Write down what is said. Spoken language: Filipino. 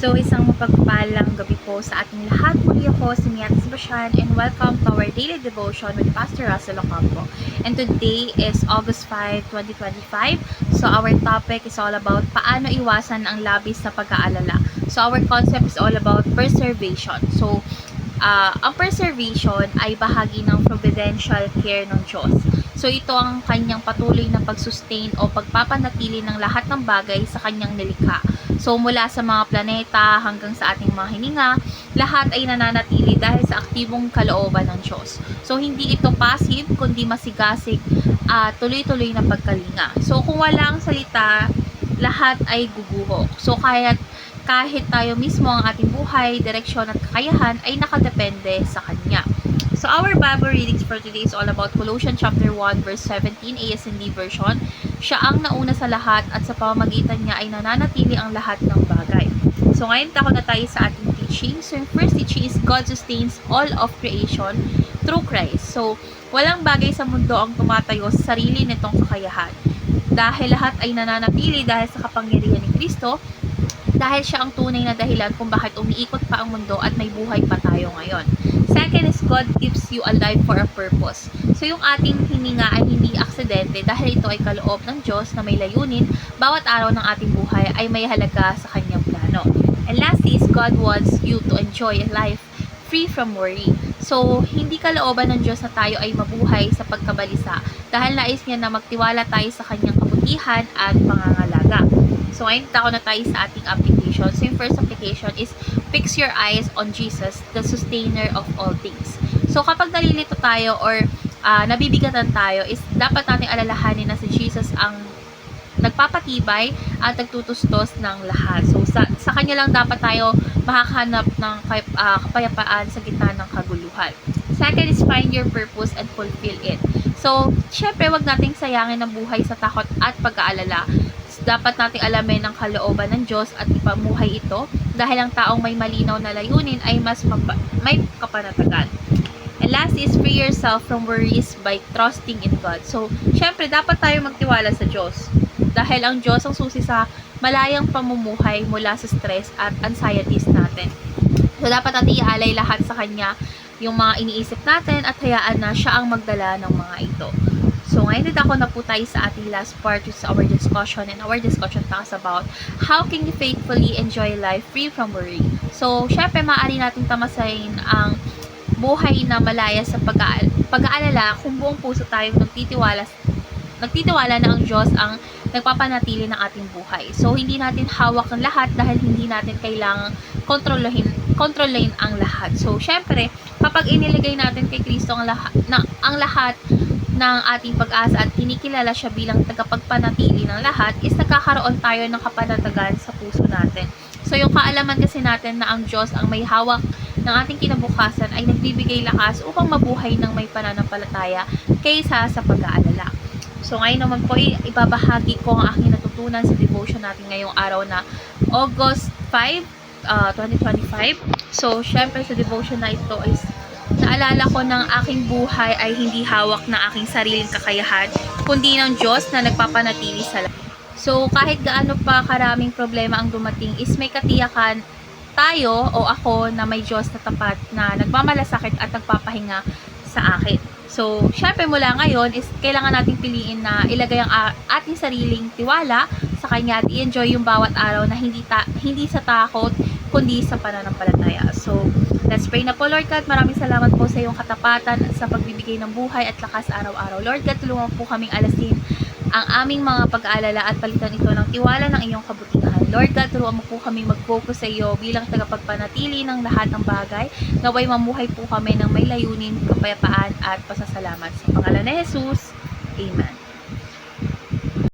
So, isang mapagpalang gabi po sa ating lahat. Muli ako si Miat Sebastian and welcome to our daily devotion with Pastor Russell Ocampo. And today is August 5, 2025. So, our topic is all about paano iwasan ang labis na pag-aalala. So, our concept is all about preservation. So, ah, ang preservation ay bahagi ng providential care ng Diyos. So, ito ang kanyang patuloy na pag-sustain o pagpapanatili ng lahat ng bagay sa kanyang nilikha. So, mula sa mga planeta hanggang sa ating mga hininga, lahat ay nananatili dahil sa aktibong kalooban ng Diyos. So, hindi ito passive, kundi masigasig at tuloy-tuloy na pagkalinga. So, kung wala ang salita, lahat ay guguho. So, kahit kahit tayo mismo ang ating buhay, direksyon at kakayahan ay nakadepende sa Kanya. So, our Bible readings for today is all about Colossians chapter 1 verse 17 ASND version. Siya ang nauna sa lahat at sa pamamagitan niya ay nananatili ang lahat ng bagay. So, ngayon tako na tayo sa ating teaching. So, yung first teaching is God sustains all of creation through Christ. So, walang bagay sa mundo ang tumatayo sa sarili nitong kakayahan. Dahil lahat ay nananatili dahil sa kapangyarihan ni Kristo, dahil siya ang tunay na dahilan kung bakit umiikot pa ang mundo at may buhay pa tayo ngayon. Second is God keeps you alive for a purpose. So yung ating hininga ay hindi aksidente dahil ito ay kaloob ng Diyos na may layunin, bawat araw ng ating buhay ay may halaga sa kanyang plano. And lastly is God wants you to enjoy a life free from worry. So, hindi kalooban ng Diyos na tayo ay mabuhay sa pagkabalisa dahil nais niya na magtiwala tayo sa kanyang kabutihan at pangangalaga. So, ngayon tako na tayo sa ating application. So, yung first application is fix your eyes on Jesus, the sustainer of all things. So, kapag nalilito tayo or ah, nabibigatan tayo, is dapat nating alalahanin na si Jesus ang nagpapatibay at nagtutustos ng lahat. So, sa, sa kanya lang dapat tayo makakahanap ng ah, kapayapaan sa gitna ng kaguluhan. Second is find your purpose and fulfill it. So, syempre, wag nating sayangin ang buhay sa takot at pag-aalala. Dapat nating alamin ang kalooban ng Diyos at ipamuhay ito dahil ang taong may malinaw na layunin ay mas may kapanatagan. And last is free yourself from worries by trusting in God. So, syempre, dapat tayo magtiwala sa Diyos. Dahil ang Diyos ang susi sa malayang pamumuhay mula sa stress at anxieties natin. So, dapat natin ialay lahat sa Kanya yung mga iniisip natin at hayaan na siya ang magdala ng mga ito. So, ngayon dito ako na po tayo sa ating last part which is our discussion and our discussion talks about how can you faithfully enjoy life free from worry. So, syempre, maaari natin tamasahin ang buhay na malaya sa pag-aal- pag-aalala kung buong puso tayong nagtitiwala nagtitiwala na ang Diyos ang nagpapanatili ng ating buhay. So, hindi natin hawak ang lahat dahil hindi natin kailangang kontrolin, kontrolin ang lahat. So, syempre, kapag inilagay natin kay Kristo ang lahat, na, ang lahat ng ating pag-asa at kinikilala siya bilang tagapagpanatili ng lahat, is nagkakaroon tayo ng kapanatagan sa puso natin. So, yung kaalaman kasi natin na ang Diyos ang may hawak ng ating kinabukasan ay nagbibigay lakas upang mabuhay ng may pananampalataya kaysa sa pag-aalala. So, ngayon naman po, ibabahagi ko ang aking natutunan sa devotion natin ngayong araw na August 5, uh, 2025. So, syempre sa devotion na ito is naalala ko ng aking buhay ay hindi hawak ng aking sariling kakayahan, kundi ng Diyos na nagpapanatili sa lahat. So, kahit gaano pa karaming problema ang dumating, is may katiyakan tayo o ako na may Diyos na tapat na nagmamalasakit at nagpapahinga sa akin. So, syempre mula ngayon is kailangan nating piliin na ilagay ang ating sariling tiwala sa Kanya at i-enjoy yung bawat araw na hindi, ta- hindi sa takot, kundi sa pananampalataya. So, let's pray na po, Lord God. Maraming salamat po sa iyong katapatan sa pagbibigay ng buhay at lakas araw-araw. Lord God, tulungan po kaming alasin ang aming mga pag-aalala at palitan ito ng tiwala ng iyong kabutihan. Lord God, turuan mo po kami mag-focus sa iyo bilang tagapagpanatili ng lahat ng bagay. Naway mamuhay po kami ng may layunin, kapayapaan at pasasalamat. Sa pangalan ni Jesus, Amen.